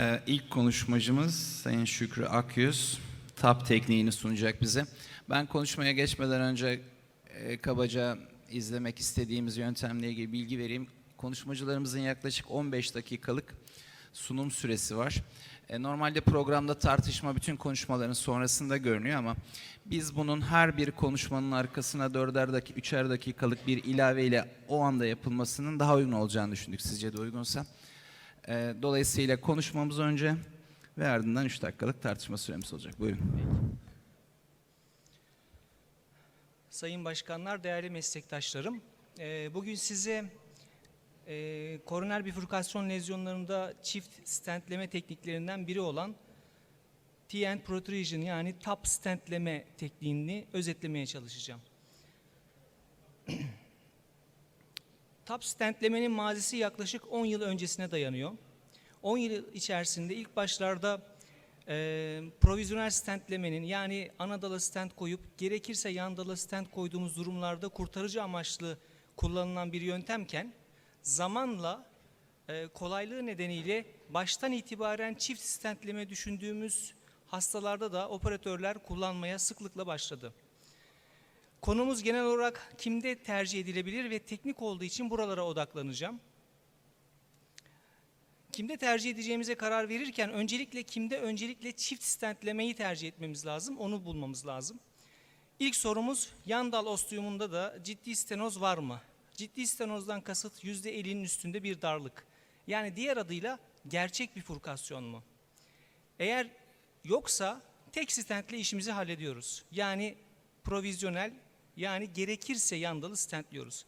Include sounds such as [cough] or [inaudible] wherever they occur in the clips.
Ee, ilk konuşmacımız Sayın Şükrü Akyüz, TAP tekniğini sunacak bize. Ben konuşmaya geçmeden önce e, kabaca izlemek istediğimiz yöntemle ilgili bilgi vereyim. Konuşmacılarımızın yaklaşık 15 dakikalık sunum süresi var. E, normalde programda tartışma bütün konuşmaların sonrasında görünüyor ama biz bunun her bir konuşmanın arkasına dörder dakika, üçer dakikalık bir ilave ile o anda yapılmasının daha uygun olacağını düşündük. Sizce de uygunsa? E, dolayısıyla konuşmamız önce ve ardından 3 dakikalık tartışma süremiz olacak. Buyurun. Sayın Başkanlar, değerli meslektaşlarım. Eee, Bugün size eee, koroner bifurkasyon lezyonlarında çift stentleme tekniklerinden biri olan T-end protrusion yani tap stentleme tekniğini özetlemeye çalışacağım. Tap stentlemenin mazisi yaklaşık 10 yıl öncesine dayanıyor. 10 yıl içerisinde ilk başlarda e, provizyonel stentlemenin yani ana dala stent koyup gerekirse yan dala stent koyduğumuz durumlarda kurtarıcı amaçlı kullanılan bir yöntemken zamanla e, kolaylığı nedeniyle baştan itibaren çift stentleme düşündüğümüz hastalarda da operatörler kullanmaya sıklıkla başladı. Konumuz genel olarak kimde tercih edilebilir ve teknik olduğu için buralara odaklanacağım. Kimde tercih edeceğimize karar verirken öncelikle kimde öncelikle çift stentlemeyi tercih etmemiz lazım, onu bulmamız lazım. İlk sorumuz yan dal osteumunda da ciddi stenoz var mı? Ciddi stenozdan kasıt %50'nin üstünde bir darlık. Yani diğer adıyla gerçek bifurkasyon mu? Eğer yoksa tek stentle işimizi hallediyoruz. Yani provizyonel yani gerekirse yandalı stentliyoruz.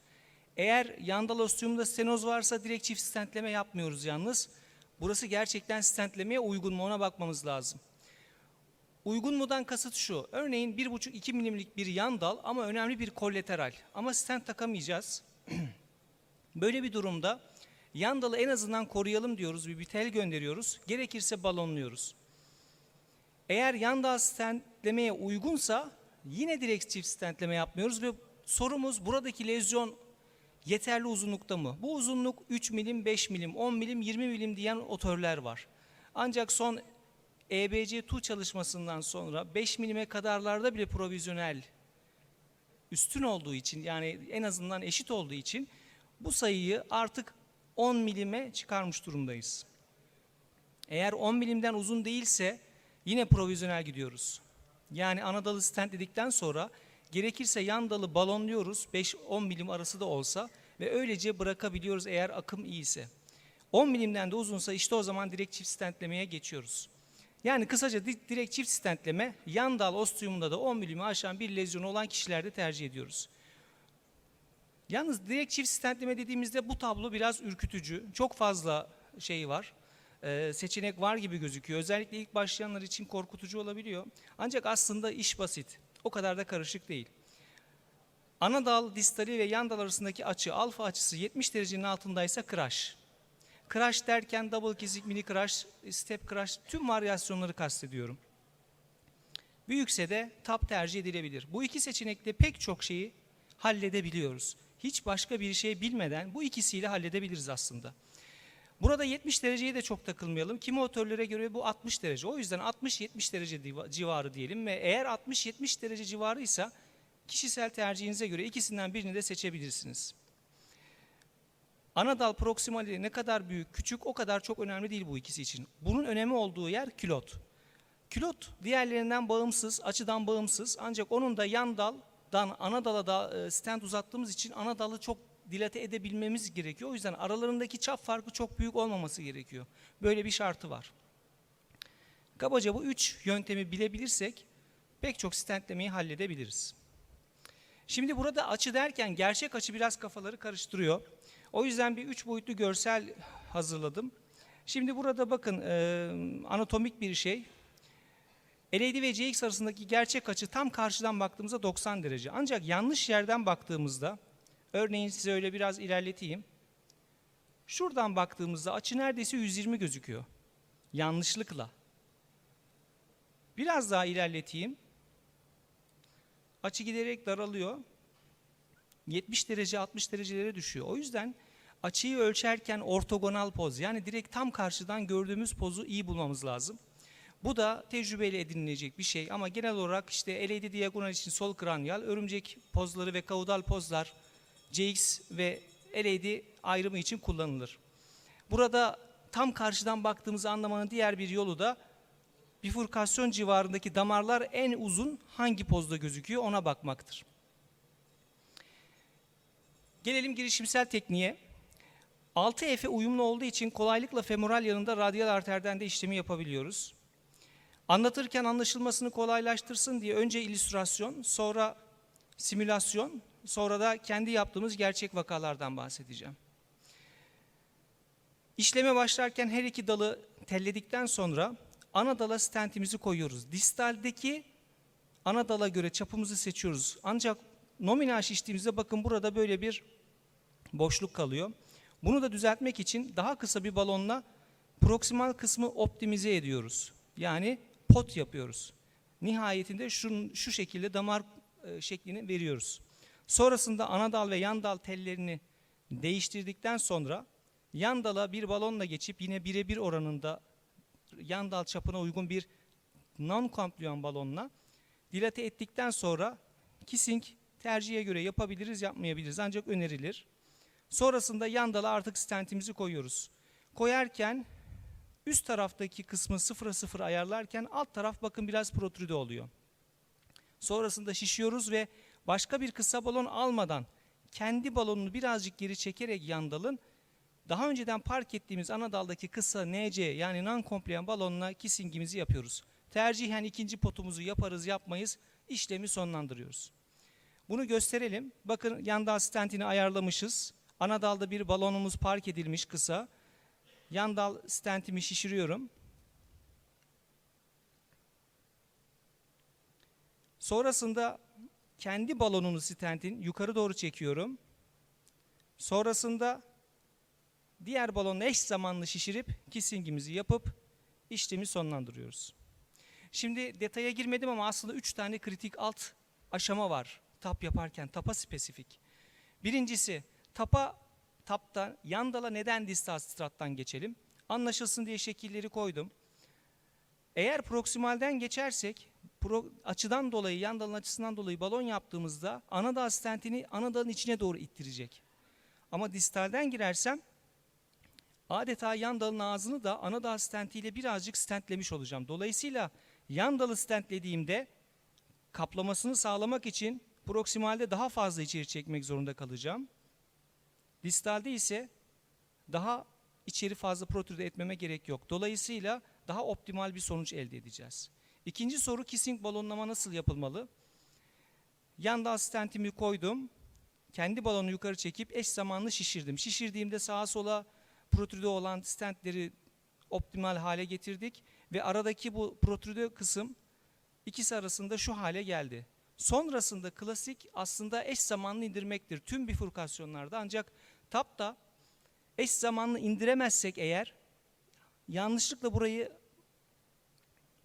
Eğer yandal osteumda stenoz varsa direkt çift stentleme yapmıyoruz yalnız. Burası gerçekten stentlemeye uygun mu ona bakmamız lazım. Uygun mudan kasıt şu. Örneğin 1,5-2 milimlik bir yan dal ama önemli bir kollateral. Ama stent takamayacağız. [clears throat] Böyle bir durumda yan dalı en azından koruyalım diyoruz. Bir bitel gönderiyoruz. Gerekirse balonluyoruz. Eğer yan dal stentlemeye uygunsa yine direkt çift stentleme yapmıyoruz ve sorumuz buradaki lezyon yeterli uzunlukta mı? Bu uzunluk 3 milim, 5 milim, 10 milim, 20 milim diyen otörler var. Ancak son E EBC2 çalışmasından sonra 5 milime kadarlarda bile provizyonel üstün olduğu için yani en azından eşit olduğu için bu sayıyı artık 10 milime çıkarmış durumdayız. Eğer 10 milimden uzun değilse yine provizyonel gidiyoruz. Yani ana dalı stent dedikten sonra gerekirse yan dalı balonluyoruz 5-10 milim arası da olsa ve öylece bırakabiliyoruz eğer akım iyiyse. 10 milimden de uzunsa işte o zaman direkt çift stentlemeye geçiyoruz. Yani kısaca di- direkt çift stentleme yan dal osteumunda da 10 milimi aşan bir lezyonu olan kişilerde tercih ediyoruz. Yalnız direkt çift stentleme dediğimizde bu tablo biraz ürkütücü. Çok fazla şey var. Ee, seçenek var gibi gözüküyor. Özellikle ilk başlayanlar için korkutucu olabiliyor. Ancak aslında iş basit. O kadar da karışık değil. Ana dal, distali ve yan dal arasındaki açı, alfa açısı 70 derecenin altındaysa crash. Crash derken double kesik, mini crash, step crash tüm varyasyonları kastediyorum. Büyükse de tap tercih edilebilir. Bu iki seçenekte pek çok şeyi halledebiliyoruz. Hiç başka bir şey bilmeden bu ikisiyle halledebiliriz aslında. Burada 70 dereceye de çok takılmayalım. Kimi motorlara göre bu 60 derece. O yüzden 60-70 derece civarı diyelim ve eğer 60-70 derece civarıysa kişisel tercihinize göre ikisinden birini de seçebilirsiniz. Ana dal proksimali ne kadar büyük, küçük o kadar çok önemli değil bu ikisi için. Bunun önemi olduğu yer külot. Külot diğerlerinden bağımsız, açıdan bağımsız ancak onun da yan daldan ana dala da e, stent uzattığımız için ana çok dilate edebilmemiz gerekiyor. O yüzden aralarındaki çap farkı çok büyük olmaması gerekiyor. Böyle bir şartı var. Kabaca bu üç yöntemi bilebilirsek pek çok stentlemeyi halledebiliriz. Şimdi burada açı derken gerçek açı biraz kafaları karıştırıyor. O yüzden bir üç boyutlu görsel hazırladım. Şimdi burada bakın e, anatomik bir şey. LAD ve CX arasındaki gerçek açı tam karşıdan baktığımızda 90 derece. Ancak yanlış yerden baktığımızda, örneğin size öyle biraz ilerleteyim. Şuradan baktığımızda açı neredeyse 120 gözüküyor. Yanlışlıkla. Biraz daha ilerleteyim. Açı giderek daralıyor. 70 derece 60 derecelere düşüyor. O yüzden açıyı ölçerken ortogonal poz yani direkt tam karşıdan gördüğümüz pozu iyi bulmamız lazım. Bu da tecrübeyle edinilecek bir şey ama genel olarak işte LED diagonal için sol kranyal, örümcek pozları ve kaudal pozlar CX ve LED ayrımı için kullanılır. Burada tam karşıdan baktığımızı anlamanın diğer bir yolu da bifurkasyon civarındaki damarlar en uzun hangi pozda gözüküyor ona bakmaktır. Gelelim girişimsel tekniğe. 6F'e uyumlu olduğu için kolaylıkla femoral yanında radyal arterden de işlemi yapabiliyoruz. Anlatırken anlaşılmasını kolaylaştırsın diye önce illüstrasyon, sonra simülasyon, sonra da kendi yaptığımız gerçek vakalardan bahsedeceğim. İşleme başlarken her iki dalı telledikten sonra ana dala stentimizi koyuyoruz. Distaldeki ana dala göre çapımızı seçiyoruz. Ancak nominal şiştiğimizde bakın burada böyle bir boşluk kalıyor. Bunu da düzeltmek için daha kısa bir balonla proksimal kısmı optimize ediyoruz. Yani pot yapıyoruz. Nihayetinde şu, şu şekilde damar e, şeklini veriyoruz. Sonrasında ana dal ve yan dal tellerini değiştirdikten sonra yan dala bir balonla geçip yine birebir oranında yan dal çapına uygun bir non-komplüan balonla dilate ettikten sonra kissing tercihe göre yapabiliriz yapmayabiliriz ancak önerilir. Sonrasında yan dala artık stentimizi koyuyoruz. Koyarken üst taraftaki kısmı sıfıra sıfır ayarlarken alt taraf bakın biraz protrüde oluyor. Sonrasında şişiyoruz ve başka bir kısa balon almadan kendi balonunu birazcık geri çekerek yan dalın daha önceden park ettiğimiz ana daldaki kısa NC yani non-compliant balonla kissingimizi yapıyoruz. Tercihen ikinci potumuzu yaparız yapmayız işlemi sonlandırıyoruz. Bunu gösterelim. Bakın yan dal stentini ayarlamışız. Ana dalda bir balonumuz park edilmiş kısa. Yan dal stentimi şişiriyorum. Sonrasında kendi balonunu stentin yukarı doğru çekiyorum. Sonrasında diğer balonla eş zamanlı şişirip kissingimizi yapıp işlemi sonlandırıyoruz. Şimdi detaya girmedim ama aslında 3 tane kritik alt aşama var tap yaparken, tapa spesifik. Birincisi tapa tapta yan dala neden distal strattan geçelim? Anlaşılsın diye şekilleri koydum. Eğer proksimalden geçersek pro, açıdan dolayı yan dalın açısından dolayı balon yaptığımızda ana dal stentini ana dalın içine doğru ittirecek. Ama distalden girersem adeta yan dalın ağzını da ana dal stentiyle birazcık stentlemiş olacağım. Dolayısıyla yan dalı stentlediğimde kaplamasını sağlamak için proksimalde daha fazla içeri çekmek zorunda kalacağım. Distalde ise daha içeri fazla protrude etmeme gerek yok. Dolayısıyla daha optimal bir sonuç elde edeceğiz. İkinci soru kissing balonlama nasıl yapılmalı? Yan dal stentimi koydum. Kendi balonu yukarı çekip eş zamanlı şişirdim. Şişirdiğimde sağa sola protrude olan stentleri optimal hale getirdik ve aradaki bu protrude kısım ikisi arasında şu hale geldi. Sonrasında klasik aslında eş zamanlı indirmektir tüm bifurkasyonlarda ancak tapta eş zamanlı indiremezsek eğer yanlışlıkla burayı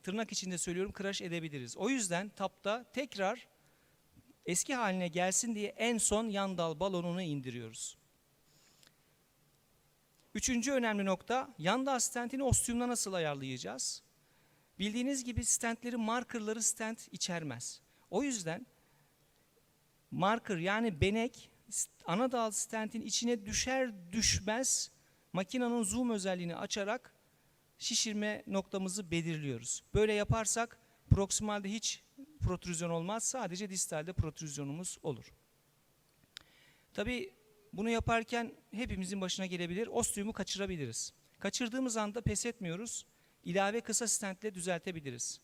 tırnak içinde söylüyorum crash edebiliriz. O yüzden tapta tekrar eski haline gelsin diye en son yan dal balonunu indiriyoruz. Üçüncü önemli nokta yan dal stentini ostiumla nasıl ayarlayacağız? Bildiğiniz gibi stentlerin markerları stent içermez. O yüzden marker yani benek ana dal stentin içine düşer düşmez makinenin zoom özelliğini açarak şişirme noktamızı belirliyoruz. Böyle yaparsak proksimalde hiç protrüzyon olmaz. Sadece distalde protrüzyonumuz olur. Tabi bunu yaparken hepimizin başına gelebilir. Ostiumu kaçırabiliriz. Kaçırdığımız anda pes etmiyoruz. İlave kısa stentle düzeltebiliriz.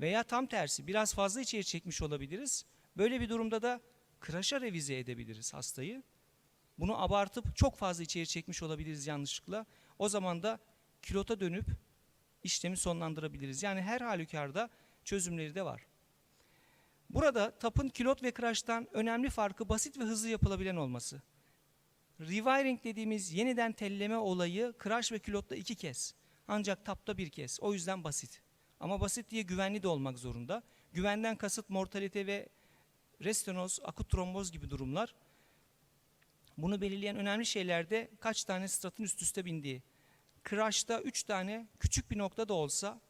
Veya tam tersi biraz fazla içeri çekmiş olabiliriz. Böyle bir durumda da kıraşa revize edebiliriz hastayı. Bunu abartıp çok fazla içeri çekmiş olabiliriz yanlışlıkla. O zaman da kilota dönüp işlemi sonlandırabiliriz. Yani her halükarda çözümleri de var. Burada tapın kilot ve kıraçtan önemli farkı basit ve hızlı yapılabilen olması. Rewiring dediğimiz yeniden telleme olayı kıraç ve kilotta iki kez. Ancak tapta bir kez. O yüzden basit. Ama basit diye güvenli de olmak zorunda. Güvenden kasıt mortalite ve restenoz, akut tromboz gibi durumlar. Bunu belirleyen önemli şeyler de kaç tane stratın üst üste bindiği. Crash'ta 3 tane küçük bir nokta da olsa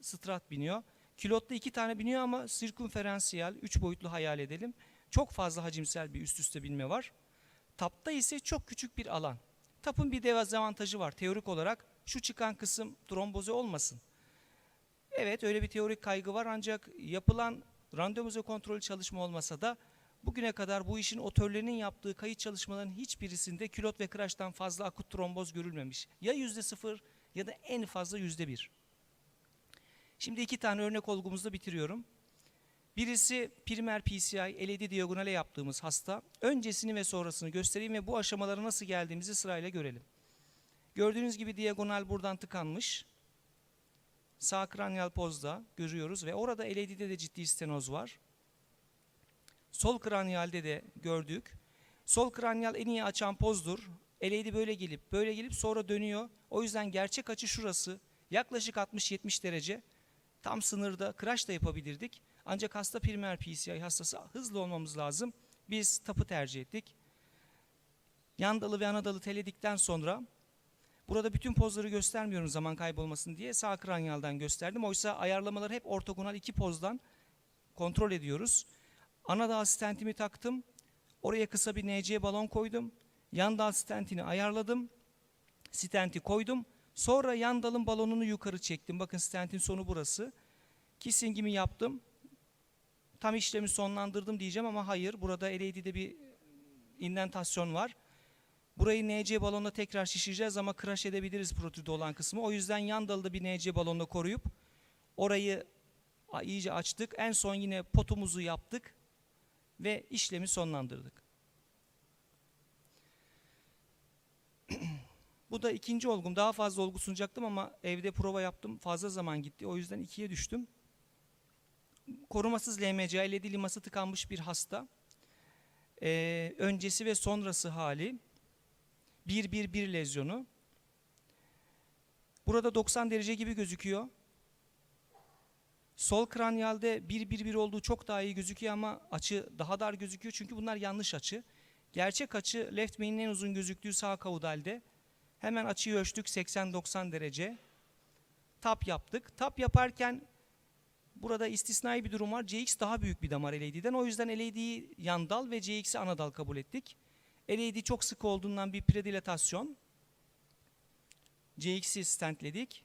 strat biniyor. Kilotta 2 tane biniyor ama sirkunferansiyel 3 boyutlu hayal edelim. Çok fazla hacimsel bir üst üste binme var. Tapta ise çok küçük bir alan. Tapın bir dezavantajı var teorik olarak. Şu çıkan kısım tromboze olmasın. Evet öyle bir teorik kaygı var ancak yapılan randomize kontrolü çalışma olmasa da bugüne kadar bu işin otörlerinin yaptığı kayıt çalışmalarının hiçbirisinde külot ve kıraçtan fazla akut tromboz görülmemiş. Ya yüzde sıfır ya da en fazla yüzde bir. Şimdi iki tane örnek olgumuzda bitiriyorum. Birisi primer PCI LED diagonale yaptığımız hasta. Öncesini ve sonrasını göstereyim ve bu aşamalara nasıl geldiğimizi sırayla görelim. Gördüğünüz gibi diagonal buradan tıkanmış. Sağ kranyal pozda görüyoruz ve orada LAD'de de ciddi stenoz var. Sol kranyalde de gördük. Sol kranyal en iyi açan pozdur. LAD böyle gelip böyle gelip sonra dönüyor. O yüzden gerçek açı şurası. Yaklaşık 60-70 derece. Tam sınırda crash da yapabilirdik. Ancak hasta primer PCI hastası hızlı olmamız lazım. Biz tapı tercih ettik. Yan dalı ve ana dalı teledikten sonra Burada bütün pozları göstermiyorum zaman kaybolmasın diye sağ kranyaldan gösterdim. Oysa ayarlamaları hep ortogonal iki pozdan kontrol ediyoruz. Ana dal stentimi taktım. Oraya kısa bir NC balon koydum. Yan dal stentini ayarladım. Stenti koydum. Sonra yan dalın balonunu yukarı çektim. Bakın stentin sonu burası. Kissingimi yaptım. Tam işlemi sonlandırdım diyeceğim ama hayır. Burada LAD'de bir indentasyon var. Burayı NC balonla tekrar şişireceğiz ama crash edebiliriz protüde olan kısmı. O yüzden yan dalı da bir NC balonla koruyup orayı iyice açtık. En son yine potumuzu yaptık ve işlemi sonlandırdık. Bu da ikinci olgum. Daha fazla olgu sunacaktım ama evde prova yaptım. Fazla zaman gitti. O yüzden ikiye düştüm. Korumasız LMCA, LED liması tıkanmış bir hasta. Ee, öncesi ve sonrası hali. 1-1-1 lezyonu. Burada 90 derece gibi gözüküyor. Sol kranyalde 1-1-1 olduğu çok daha iyi gözüküyor ama açı daha dar gözüküyor çünkü bunlar yanlış açı. Gerçek açı left main'in en uzun gözüktüğü sağ kaudalde. Hemen açıyı ölçtük 80-90 derece. Tap yaptık. Tap yaparken burada istisnai bir durum var. CX daha büyük bir damar LAD'den. O yüzden LAD'yi yan dal ve CX'i ana dal kabul ettik. LAD çok sık olduğundan bir predilatasyon. CX'i stentledik.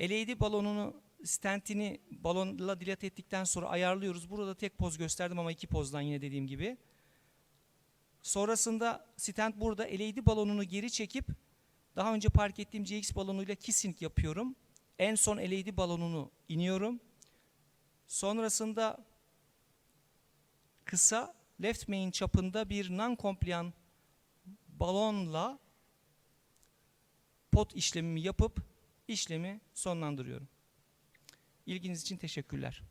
LAD balonunu stentini balonla dilat ettikten sonra ayarlıyoruz. Burada tek poz gösterdim ama iki pozdan yine dediğim gibi. Sonrasında stent burada LAD balonunu geri çekip daha önce park ettiğim CX balonuyla kissing yapıyorum. En son LAD balonunu iniyorum. Sonrasında kısa left main çapında bir non-compliant balonla pot işlemimi yapıp işlemi sonlandırıyorum. İlginiz için teşekkürler.